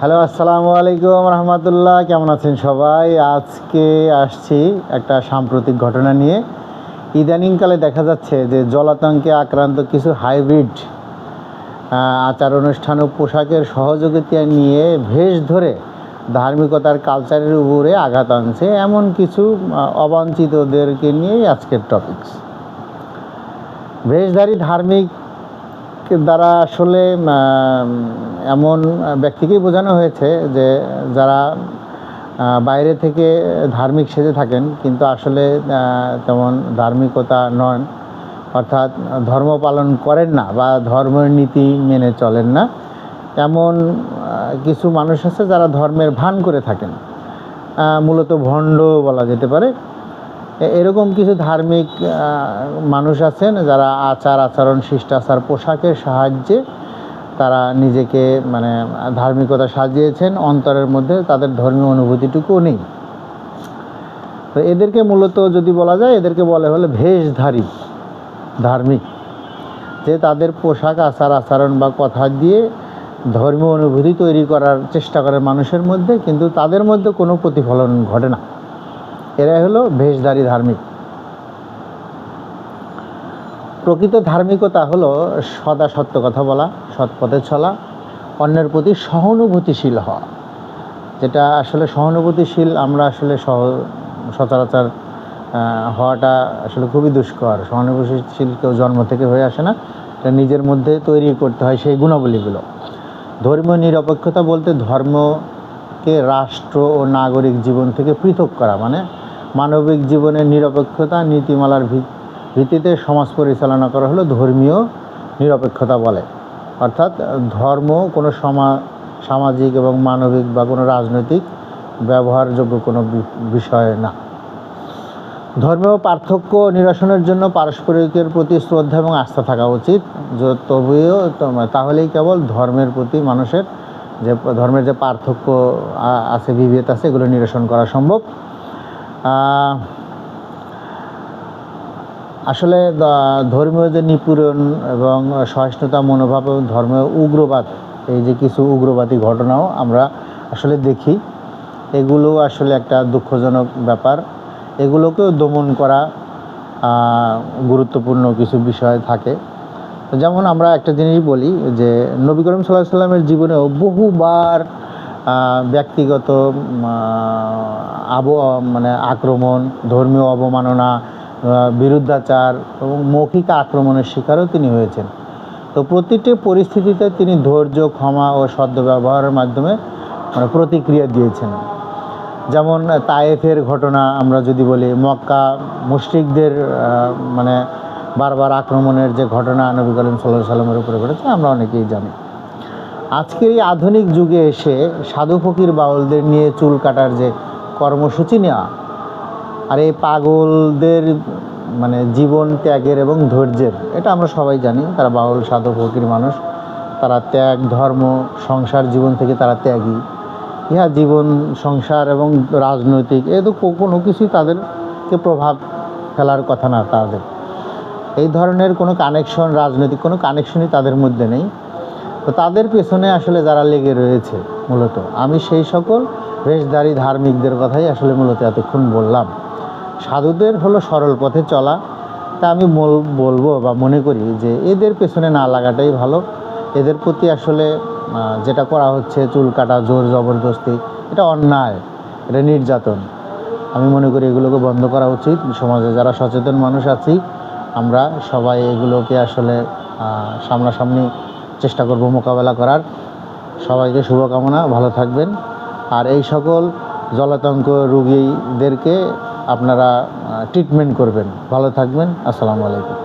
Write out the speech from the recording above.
Hello, আসসালামু আলাইকুম রহমতুল্লাহ। কেমন আছেন সবাই? আজকে আসছি একটা সাম্প্রতিক ঘটনা নিয়ে। ইদানিংকালে দেখা যাচ্ছে যে জলাতঙ্কে আক্রান্ত কিছু হাইব্রিড আচার অনুষ্ঠান ও পোশাকের সহযোগিতা নিয়ে ভেষ ধরে ধার্মিকতার কালচারের উপরে আঘাত আনছে এমন কিছু অবাঞ্ছিতদেরকে নিয়েই আজকের টপিকস ভেষধারী ধার্মিক দ্বারা আসলে এমন ব্যক্তিকেই বোঝানো হয়েছে যে যারা বাইরে থেকে ধার্মিক সেজে থাকেন, কিন্তু আসলে তেমন ধার্মিকতা নন, অর্থাৎ ধর্ম পালন করেন না বা ধর্মের নীতি মেনে চলেন না। এমন কিছু মানুষ আছে যারা ধর্মের ভান করে থাকেন। মূলত ভণ্ড বলা যেতে পারে। এরকম কিছু ধার্মিক মানুষ আছেন যারা আচার আচরণ, শিষ্টাচার, পোশাকের সাহায্যে তারা নিজেকে মানে ধার্মিকতা সাজিয়েছেন। অন্তরের মধ্যে তাদের ধর্মীয় অনুভূতিটুকুও নেই। তো এদেরকে মূলত যদি বলা যায়, এদেরকে বলে হলে ভেষধারী, ধার্মিক। যে তাদের পোশাক, আচার, আচরণ বা কথা দিয়ে ধর্মীয় অনুভূতি তৈরি করার চেষ্টা করে মানুষের মধ্যে, কিন্তু তাদের মধ্যে কোনো প্রতিফলন ঘটে না। এরাই হলো ভেষধারী ধার্মিক। প্রকৃত ধার্মিকতা হলো সদা সত্য কথা বলা, সৎ পথে চলা, অন্যের প্রতি সহানুভূতিশীল হওয়া। যেটা আসলে সহানুভূতিশীল আমরা আসলে সহ, সচরাচর হওয়াটা আসলে খুবই দুষ্কর। সহানুভূতিশীল কেউ জন্ম থেকে হয়ে আসে না। এটা নিজের মধ্যে তৈরি করতে হয় সেই গুণাবলীগুলো। ধর্মীয় নিরপেক্ষতা বলতে ধর্মকে রাষ্ট্র ও নাগরিক জীবন থেকে পৃথক করা মানে মানবিক জীবনের নিরপেক্ষতা নীতিমালার ভিত- ভিত্তিতে সমাজ পরিচালনা করা হলো ধর্মীয় নিরপেক্ষতা বলে। অর্থাৎ ধর্ম কোনো সমা, সামাজিক এবং মানবিক বা কোনো রাজনৈতিক ব্যবহারযোগ্য কোনো বিষয় না। ধর্মীয় পার্থক্য নিরসনের জন্য পারস্পরিকের প্রতি শ্রদ্ধা এবং আস্থা থাকা উচিত। তবেও তাহলেই কেবল ধর্মের প্রতি মানুষের যে, ধর্মের যে পার্থক্য আছে, বিভেদ আছে, এগুলো নিরসন করা সম্ভব। আসলে ধর্মীয় যে নিপীড়ন এবং সহিষ্ণুতা, মনোভাব এবং ধর্মীয় উগ্রবাদ, এই যে কিছু উগ্রবাদী ঘটনাও আমরা আসলে দেখি, এগুলো আসলে একটা দুঃখজনক ব্যাপার। এগুলোকেও দমন করা গুরুত্বপূর্ণ কিছু বিষয় থাকে। যেমন আমরা একটা জিনিস বলি যে, নবী করিম সাল্লাহ সাল্লামের জীবনেও বহুবার ব্যক্তিগত আব মানে আক্রমণ, ধর্মীয় অবমাননা বিরুদ্ধাচার এবং মৌখিক আক্রমণের শিকারও তিনি হয়েছেন। তো প্রতিটি পরিস্থিতিতে তিনি ধৈর্য, ক্ষমা ও সদ্য ব্যবহারের মাধ্যমে মানে প্রতিক্রিয়া দিয়েছেন। যেমন তায়েফের ঘটনা আমরা যদি বলি, মক্কা মুশরিকদের মানে বারবার আক্রমণের যে ঘটনা নবী করিম সাল্লাহ সাল্লামের উপরে ঘটেছে, আমরা অনেকেই জানি। আজকের এই আধুনিক যুগে এসে সাধু ফকির বাউলদের নিয়ে চুল কাটার যে কর্মসূচি নেওয়া, আর এই পাগলদের মানে জীবন ত্যাগের এবং ধৈর্যের, এটা আমরা সবাই জানি, তারা বাউল, সাধু, ফকির মানুষ, তারা ত্যাগ, ধর্ম, সংসার, জীবন থেকে তারা ত্যাগী। ইহা জীবন, সংসার এবং রাজনৈতিক, এ তো কোনো কিছুই তাদেরকে প্রভাব ফেলার কথা না তাদের। এই ধরনের কোনো কানেকশন রাজনৈতিক কোনো কানেকশনই তাদের মধ্যে নেই। তো তাদের পেছনে আসলে যারা লেগে রয়েছে মূলত, আমি সেই সকল বেশধারী ধার্মিকদের কথাই আসলে মূলত এতক্ষণ বললাম। সাধুদের হলো সরল পথে চলা। তা আমি বল- বলব বা মনে করি যে এদের পেছনে না লাগাটাই ভালো। এদের প্রতি আসলে যেটা করা হচ্ছে, চুল কাটা, জোর জবরদস্তি, এটা অন্যায়, এটা নির্যাতন। আমি মনে করি এগুলোকে বন্ধ করা উচিত। সমাজে যারা সচেতন মানুষ আছি, আমরা সবাই এগুলোকে আসলে সামনাসামনি চেষ্টা করব মোকাবেলা করার। সবাইকে শুভকামনা, ভালো থাকবেন। আর এই সকল জলাতঙ্ক রুগীদেরকে আপনারা ট্রিটমেন্ট করবেন। ভালো থাকবেন। আসসালামু আলাইকুম।